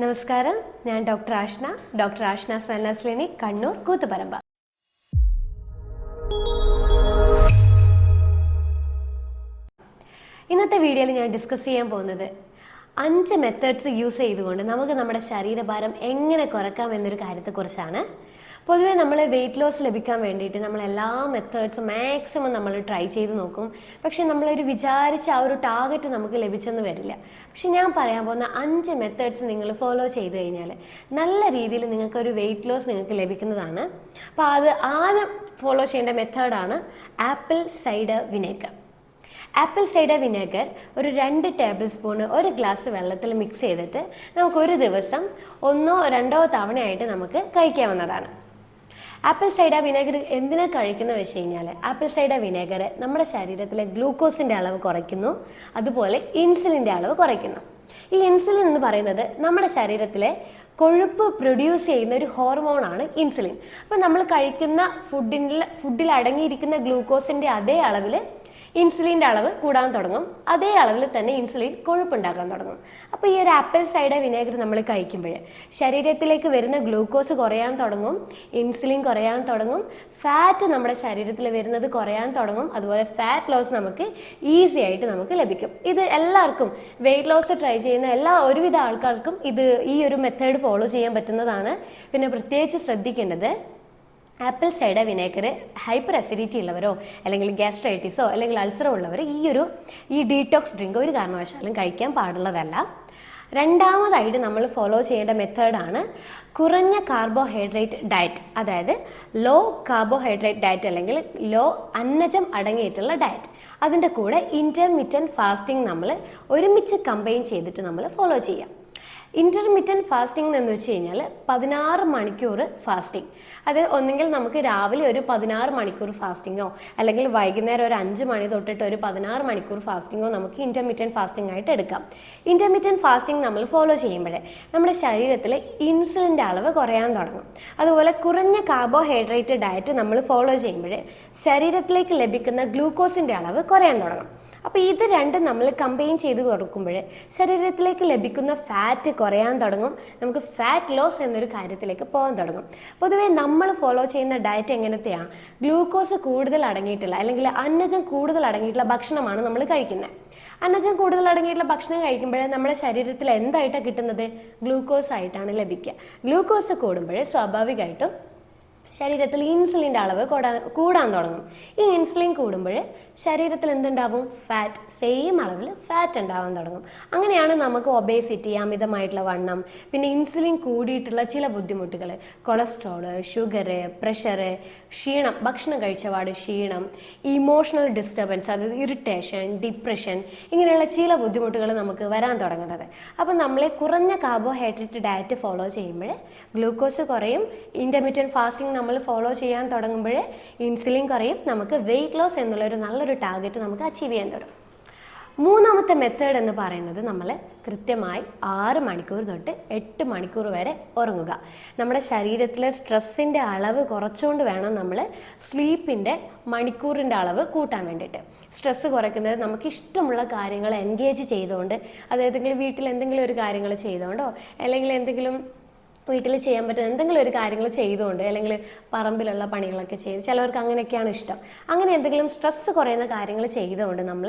നമസ്കാരം. ഞാൻ doctor Ashna. Doctor Ashna wellness clinic Kannur Koothuparamba. ഇന്നത്തെ വീഡിയോയിൽ ഞാൻ ഡിസ്കസ് ചെയ്യാൻ പോകുന്നത് അഞ്ച് മെത്തേഡ്സ് യൂസ് ചെയ്തുകൊണ്ട് നമുക്ക് നമ്മുടെ ശരീരഭാരം എങ്ങനെ കുറക്കാം എന്നൊരു കാര്യത്തെക്കുറിച്ചാണ്. പൊതുവേ നമ്മൾ വെയിറ്റ് ലോസ് ലഭിക്കാൻ വേണ്ടിയിട്ട് നമ്മൾ എല്ലാ മെത്തേഡ്സും മാക്സിമം നമ്മൾ ട്രൈ ചെയ്ത് നോക്കും. പക്ഷെ നമ്മളൊരു വിചാരിച്ച ആ ഒരു ടാർഗറ്റ് നമുക്ക് ലഭിച്ചെന്ന് വരില്ല. പക്ഷെ ഞാൻ പറയാൻ പോകുന്ന അഞ്ച് മെത്തേഡ്സ് നിങ്ങൾ ഫോളോ ചെയ്ത് കഴിഞ്ഞാൽ നല്ല രീതിയിൽ നിങ്ങൾക്ക് ഒരു വെയിറ്റ് ലോസ് നിങ്ങൾക്ക് ലഭിക്കുന്നതാണ്. അപ്പോൾ അത് ആദ്യം ഫോളോ ചെയ്യേണ്ട മെത്തേഡാണ് apple cider vinegar apple cider vinegar ഒരു രണ്ട് ടേബിൾ സ്പൂൺ ഒരു ഗ്ലാസ് വെള്ളത്തിൽ മിക്സ് ചെയ്തിട്ട് നമുക്ക് ഒരു ദിവസം ഒന്നോ രണ്ടോ തവണയായിട്ട് നമുക്ക് കഴിക്കാവുന്നതാണ്. ആപ്പിൾ സൈഡ വിനേഗർ എന്തിനാ കഴിക്കുന്ന വെച്ച് കഴിഞ്ഞാൽ ആപ്പിൾ സൈഡ വിനേഗർ നമ്മുടെ ശരീരത്തിലെ ഗ്ലൂക്കോസിന്റെ അളവ് കുറയ്ക്കുന്നു അതുപോലെ ഇൻസുലിന്റെ അളവ് കുറയ്ക്കുന്നു. ഈ ഇൻസുലിൻ എന്ന് പറയുന്നത് നമ്മുടെ ശരീരത്തിലെ കൊഴുപ്പ് പ്രൊഡ്യൂസ് ചെയ്യുന്ന ഒരു ഹോർമോണാണ് ഇൻസുലിൻ. അപ്പം നമ്മൾ കഴിക്കുന്ന ഫുഡിൽ ഫുഡിൽ അടങ്ങിയിരിക്കുന്ന ഗ്ലൂക്കോസിന്റെ അതേ അളവിൽ ഇൻസുലിന്റെ അളവ് കൂടാൻ തുടങ്ങും. അതേ അളവിൽ തന്നെ ഇൻസുലിൻ കൊഴുപ്പുണ്ടാക്കാൻ തുടങ്ങും. അപ്പോൾ ഈ ഒരു ആപ്പിൾ സൈഡർ വിനേഗർ നമ്മൾ കഴിക്കുമ്പോൾ ശരീരത്തിലേക്ക് വരുന്ന ഗ്ലൂക്കോസ് കുറയാൻ തുടങ്ങും ഇൻസുലിൻ കുറയാൻ തുടങ്ങും ഫാറ്റ് നമ്മുടെ ശരീരത്തിൽ വരുന്നത് കുറയാൻ തുടങ്ങും അതുപോലെ ഫാറ്റ് ലോസ് നമുക്ക് ഈസി ആയിട്ട് നമുക്ക് ലഭിക്കും. ഇത് എല്ലാവർക്കും വെയിറ്റ് ലോസ് ട്രൈ ചെയ്യുന്ന എല്ലാ ഒരുവിധ ആൾക്കാർക്കും ഇത് ഈ ഒരു മെത്തേഡ് ഫോളോ ചെയ്യാൻ പറ്റുന്നതാണ്. പിന്നെ പ്രത്യേകിച്ച് ശ്രദ്ധിക്കേണ്ടത് apple cider vinegar hyper acidity ഉള്ളവരോ അല്ലെങ്കിൽ ഗ്യാസ്ട്രൈറ്റിസോ അല്ലെങ്കിൽ അൾസറോ ഉള്ളവർ ഈ ഒരു ഈ ഡീറ്റോക്സ് ഡ്രിങ്ക് ഒരു കാരണവശാലും കഴിക്കാൻ പാടുള്ളതല്ല. രണ്ടാമതായിട്ട് നമ്മൾ ഫോളോ ചെയ്യേണ്ട മെത്തേഡാണ് കുറഞ്ഞ കാർബോഹൈഡ്രേറ്റ് ഡയറ്റ് അതായത് ലോ കാർബോഹൈഡ്രേറ്റ് ഡയറ്റ് അല്ലെങ്കിൽ ലോ അന്നജം അടങ്ങിയിട്ടുള്ള ഡയറ്റ് അതിന്റെ കൂടെ ഇന്റർമീഡിയന്റ് ഫാസ്റ്റിംഗ് നമ്മൾ ഒരുമിച്ച് കമ്പൈൻ ചെയ്തിട്ട് നമ്മൾ ഫോളോ ചെയ്യാം. ഇന്റർമീഡിയന്റ് ഫാസ്റ്റിംഗ് എന്ന് വെച്ച് കഴിഞ്ഞാൽ പതിനാറ് മണിക്കൂർ ഫാസ്റ്റിംഗ് അത് ഒന്നെങ്കിൽ നമുക്ക് രാവിലെ ഒരു പതിനാറ് മണിക്കൂർ ഫാസ്റ്റിങ്ങോ അല്ലെങ്കിൽ വൈകുന്നേരം ഒരു അഞ്ച് മണി തൊട്ടിട്ട് ഒരു പതിനാറ് മണിക്കൂർ ഫാസ്റ്റിങ്ങോ നമുക്ക് ഇന്റർമീഡിയന്റ് ഫാസ്റ്റിംഗ് ആയിട്ട് എടുക്കാം. ഇന്റർമീഡിയന്റ് ഫാസ്റ്റിംഗ് നമ്മൾ ഫോളോ ചെയ്യുമ്പോഴേ നമ്മുടെ ശരീരത്തിൽ ഇൻസുലിന്റെ അളവ് കുറയാൻ തുടങ്ങും. അതുപോലെ കുറഞ്ഞ കാർബോഹൈഡ്രേറ്റ് ഡയറ്റ് നമ്മൾ ഫോളോ ചെയ്യുമ്പോഴേ ശരീരത്തിലേക്ക് ലഭിക്കുന്ന ഗ്ലൂക്കോസിന്റെ അളവ് കുറയാൻ തുടങ്ങും. അപ്പോൾ ഇത് രണ്ടും നമ്മൾ കമ്പൈൻ ചെയ്ത് കൊടുക്കുമ്പോൾ ശരീരത്തിലേക്ക് ലഭിക്കുന്ന ഫാറ്റ് കുറയാൻ തുടങ്ങും. നമുക്ക് ഫാറ്റ് ലോസ് എന്നൊരു കാര്യത്തിലേക്ക് പോകാൻ തുടങ്ങും. പൊതുവേ നമ്മൾ ഫോളോ ചെയ്യുന്ന ഡയറ്റ് എങ്ങനത്തെയാണ് ഗ്ലൂക്കോസ് കൂടുതൽ അടങ്ങിയിട്ടുള്ള അല്ലെങ്കിൽ അന്നജം കൂടുതൽ അടങ്ങിയിട്ടുള്ള ഭക്ഷണമാണ് നമ്മൾ കഴിക്കുന്നത്. അന്നജം കൂടുതൽ അടങ്ങിയിട്ടുള്ള ഭക്ഷണം കഴിക്കുമ്പോൾ നമ്മുടെ ശരീരത്തിൽ എന്തായിട്ടാണ് കിട്ടുന്നത്? ഗ്ലൂക്കോസ് ആയിട്ടാണ് ലഭിക്കുക. ഗ്ലൂക്കോസ് കൂടുമ്പോൾ സ്വാഭാവികമായിട്ടും ശരീരത്തിൽ ഇൻസുലിന്റെ അളവ് കൂടാൻ കൂടാൻ തുടങ്ങും. ഈ ഇൻസുലിൻ കൂടുമ്പോൾ ശരീരത്തിൽ എന്തുണ്ടാവും? ഫാറ്റ് സെയിം അളവിൽ ഫാറ്റ് ഉണ്ടാവാൻ തുടങ്ങും. അങ്ങനെയാണ് നമുക്ക് ഒബേസിറ്റി അമിതമായിട്ടുള്ള വണ്ണം പിന്നെ ഇൻസുലിൻ കൂടിയിട്ടുള്ള ചില ബുദ്ധിമുട്ടുകൾ. കൊളസ്ട്രോൾ ഷുഗർ പ്രഷർ ക്ഷീണം ഭക്ഷണം കഴിച്ചപാട് ക്ഷീണം ഇമോഷണൽ ഡിസ്റ്റർബൻസ് അതായത് ഇറിറ്റേഷൻ ഡിപ്രഷൻ ഇങ്ങനെയുള്ള ചില ബുദ്ധിമുട്ടുകൾ നമുക്ക് വരാൻ തുടങ്ങുന്നത്. അപ്പം നമ്മളെ കുറഞ്ഞ കാർബോഹൈഡ്രേറ്റ് ഡയറ്റ് ഫോളോ ചെയ്യുമ്പോൾ ഗ്ലൂക്കോസ് കുറയും ഇന്റർമീഡിയറ്റ് ഫാസ്റ്റിംഗ് നമ്മൾ ഫോളോ ചെയ്യാൻ തുടങ്ങുമ്പോഴേ ഇൻസുലിൻ കുറയും. നമുക്ക് വെയിറ്റ് ലോസ് എന്നുള്ളൊരു നല്ലൊരു ടാർഗറ്റ് നമുക്ക് അച്ചീവ് ചെയ്യാൻ തുടങ്ങും. മൂന്നാമത്തെ മെത്തേഡ് എന്ന് പറയുന്നത് നമ്മൾ കൃത്യമായി ആറ് മണിക്കൂർ തൊട്ട് എട്ട് മണിക്കൂർ വരെ ഉറങ്ങുക. നമ്മുടെ ശരീരത്തിലെ സ്ട്രെസ്സിന്റെ അളവ് കുറച്ചുകൊണ്ട് വേണം നമ്മൾ സ്ലീപ്പിന്റെ മണിക്കൂറിന്റെ അളവ് കൂട്ടാൻ വേണ്ടിയിട്ട്. സ്ട്രെസ്സ് കുറയ്ക്കുന്നത് നമുക്ക് ഇഷ്ടമുള്ള കാര്യങ്ങൾ എൻഗേജ് ചെയ്തുകൊണ്ട് അതായത് വീട്ടിൽ എന്തെങ്കിലും ഒരു കാര്യങ്ങൾ ചെയ്തുകൊണ്ടോ അല്ലെങ്കിൽ എന്തെങ്കിലും വീട്ടിൽ ചെയ്യാൻ പറ്റുന്ന എന്തെങ്കിലും ഒരു കാര്യങ്ങൾ ചെയ്തുകൊണ്ട് അല്ലെങ്കിൽ പറമ്പിലുള്ള പണികളൊക്കെ ചെയ്ത് ചിലവർക്ക് അങ്ങനെയൊക്കെയാണ് ഇഷ്ടം. അങ്ങനെ എന്തെങ്കിലും സ്ട്രെസ്സ് കുറയുന്ന കാര്യങ്ങൾ ചെയ്തുകൊണ്ട് നമ്മൾ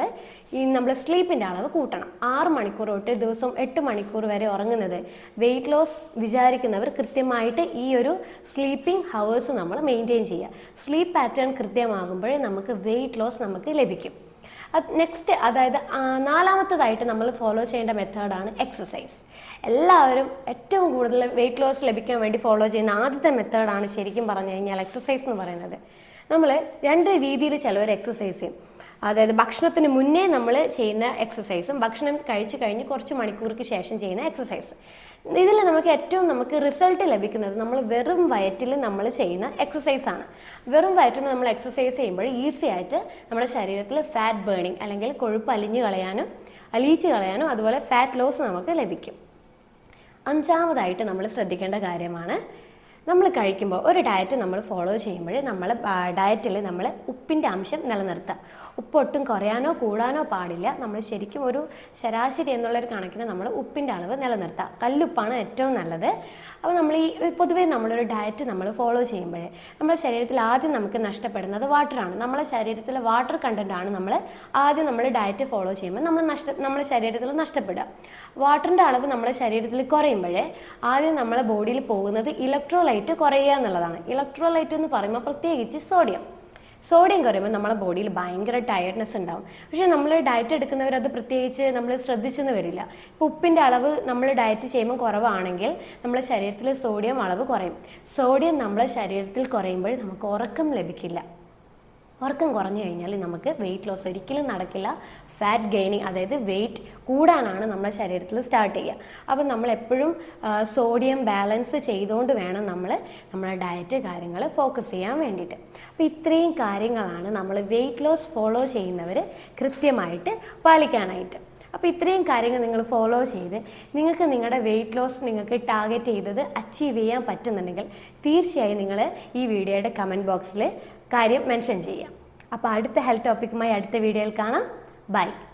ഈ നമ്മൾ സ്ലീപ്പിന്റെ അളവ് കൂട്ടണം. ആറ് മണിക്കൂർ തൊട്ട് ദിവസം എട്ട് മണിക്കൂർ വരെ ഉറങ്ങുന്നത് വെയിറ്റ് ലോസ് വിചാരിക്കുന്നവർ കൃത്യമായിട്ട് ഈ ഒരു സ്ലീപ്പിംഗ് ഹവേഴ്സ് നമ്മൾ മെയിന്റെയിൻ ചെയ്യുക. സ്ലീപ്പ് പാറ്റേൺ കൃത്യമാകുമ്പോഴേ നമുക്ക് വെയിറ്റ് ലോസ് നമുക്ക് ലഭിക്കും. നെക്സ്റ്റ് അതായത് നാലാമത്തതായിട്ട് നമ്മൾ ഫോളോ ചെയ്യേണ്ട മെത്തേഡാണ് എക്സസൈസ് എല്ലാവരും ഏറ്റവും കൂടുതൽ വെയിറ്റ് ലോസ് ലഭിക്കാൻ വേണ്ടി ഫോളോ ചെയ്യുന്ന ആദ്യത്തെ മെത്തേഡാണ് ശരിക്കും പറഞ്ഞു കഴിഞ്ഞാൽ എക്സസൈസ് എന്ന് പറയുന്നത്. നമ്മൾ രണ്ട് രീതിയിൽ ചിലവർ എക്സസൈസ് ചെയ്യും. അതായത് ഭക്ഷണത്തിന് മുന്നേ നമ്മൾ ചെയ്യുന്ന എക്സസൈസും ഭക്ഷണം കഴിച്ചു കഴിഞ്ഞ് കുറച്ച് മണിക്കൂർക്ക് ശേഷം ചെയ്യുന്ന എക്സസൈസ് ഇതിൽ നമുക്ക് ഏറ്റവും നമുക്ക് റിസൾട്ട് ലഭിക്കുന്നത് നമ്മൾ വെറും വയറ്റിൽ നമ്മൾ ചെയ്യുന്ന എക്സസൈസ് ആണ്. വെറും വയറ്റിൽ നമ്മൾ എക്സസൈസ് ചെയ്യുമ്പോൾ ഈസി ആയിട്ട് നമ്മുടെ ശരീരത്തിൽ ഫാറ്റ് ബേണിംഗ് അല്ലെങ്കിൽ കൊഴുപ്പ് അലിഞ്ഞു കളയാനും അലിയിച്ച് കളയാനും അതുപോലെ ഫാറ്റ് ലോസ് നമുക്ക് ലഭിക്കും. അഞ്ചാമതായിട്ട് നമ്മൾ ശ്രദ്ധിക്കേണ്ട കാര്യമാണ് നമ്മൾ കഴിക്കുമ്പോൾ ഒരു ഡയറ്റ് നമ്മൾ ഫോളോ ചെയ്യുമ്പോൾ നമ്മൾ ഡയറ്റിൽ നമ്മൾ ഉപ്പിന്റെ അംശം നിലനിർത്തുക. ഉപ്പ് ഒട്ടും കുറയാനോ കൂടാനോ പാടില്ല. നമ്മൾ ശരിക്കും ഒരു ശരാശരി എന്നുള്ളൊരു കണക്കിന് നമ്മൾ ഉപ്പിന്റെ അളവ് നിലനിർത്തുക. കല്ലുപ്പാണ് ഏറ്റവും നല്ലത്. അപ്പോൾ നമ്മൾ ഈ പൊതുവേ നമ്മളൊരു ഡയറ്റ് നമ്മൾ ഫോളോ ചെയ്യുമ്പോൾ നമ്മുടെ ശരീരത്തിൽ ആദ്യം നമുക്ക് നഷ്ടപ്പെടുന്നത് വാട്ടറാണ് നമ്മളെ ശരീരത്തിലെ വാട്ടർ കണ്ടന്റാണ് നമ്മൾ ആദ്യം നമ്മൾ ഡയറ്റ് ഫോളോ ചെയ്യുമ്പോൾ നമ്മൾ നഷ്ട നമ്മുടെ ശരീരത്തിൽ നഷ്ടപ്പെടുക. വാട്ടറിന്റെ അളവ് നമ്മുടെ ശരീരത്തിൽ കുറയുമ്പോൾ ആദ്യം നമ്മളെ ബോഡിയിൽ പോകുന്നത് ഇലക്ട്രോലൈറ്റ് കുറയുക എന്നുള്ളതാണ്. ഇലക്ട്രോലൈറ്റ് എന്ന് പറയുമ്പോൾ പ്രത്യേകിച്ച് സോഡിയം സോഡിയം കുറയുമ്പോൾ നമ്മുടെ ബോഡിയിൽ ഭയങ്കര ടയർഡ്നെസ് ഉണ്ടാവും. പക്ഷേ നമ്മൾ ഡയറ്റ് എടുക്കുന്നവർ അത് പ്രത്യേകിച്ച് നമ്മൾ ശ്രദ്ധിച്ചെന്ന് വരില്ല. ഇപ്പോൾ ഉപ്പിന്റെ അളവ് നമ്മൾ ഡയറ്റ് ചെയ്യുമ്പോൾ കുറവാണെങ്കിൽ നമ്മുടെ ശരീരത്തിൽ സോഡിയം അളവ് കുറയും. സോഡിയം നമ്മുടെ ശരീരത്തിൽ കുറയുമ്പോൾ നമുക്ക് ഉറക്കം ലഭിക്കില്ല. ഉറക്കം കുറഞ്ഞു കഴിഞ്ഞാൽ നമുക്ക് വെയിറ്റ് ലോസ് ഒരിക്കലും നടക്കില്ല. ഫാറ്റ് ഗെയിനിങ് അതായത് വെയിറ്റ് കൂടാനാണ് നമ്മുടെ ശരീരത്തിൽ സ്റ്റാർട്ട് ചെയ്യുക. അപ്പം നമ്മൾ എപ്പോഴും സോഡിയം ബാലൻസ് ചെയ്തുകൊണ്ട് വേണം നമ്മൾ നമ്മുടെ ഡയറ്റ് കാര്യങ്ങൾ ഫോക്കസ് ചെയ്യാൻ വേണ്ടിയിട്ട്. അപ്പോൾ ഇത്രയും കാര്യങ്ങളാണ് നമ്മൾ വെയിറ്റ് ലോസ് ഫോളോ ചെയ്യുന്നവർ കൃത്യമായിട്ട് പാലിക്കാനായിട്ട്. അപ്പോൾ ഇത്രയും കാര്യങ്ങൾ നിങ്ങൾ ഫോളോ ചെയ്ത് നിങ്ങൾക്ക് നിങ്ങളുടെ വെയിറ്റ് ലോസ് നിങ്ങൾക്ക് ടാർഗറ്റ് ചെയ്തത് അച്ചീവ് ചെയ്യാൻ പറ്റുന്നുണ്ടെങ്കിൽ തീർച്ചയായും നിങ്ങൾ ഈ വീഡിയോയുടെ കമന്റ് ബോക്സിൽ കാര്യം മെൻഷൻ ചെയ്യാം. അപ്പോൾ അടുത്ത ഹെൽത്ത് ടോപ്പിക്കുമായി അടുത്ത വീഡിയോയിൽ കാണാം. Bye.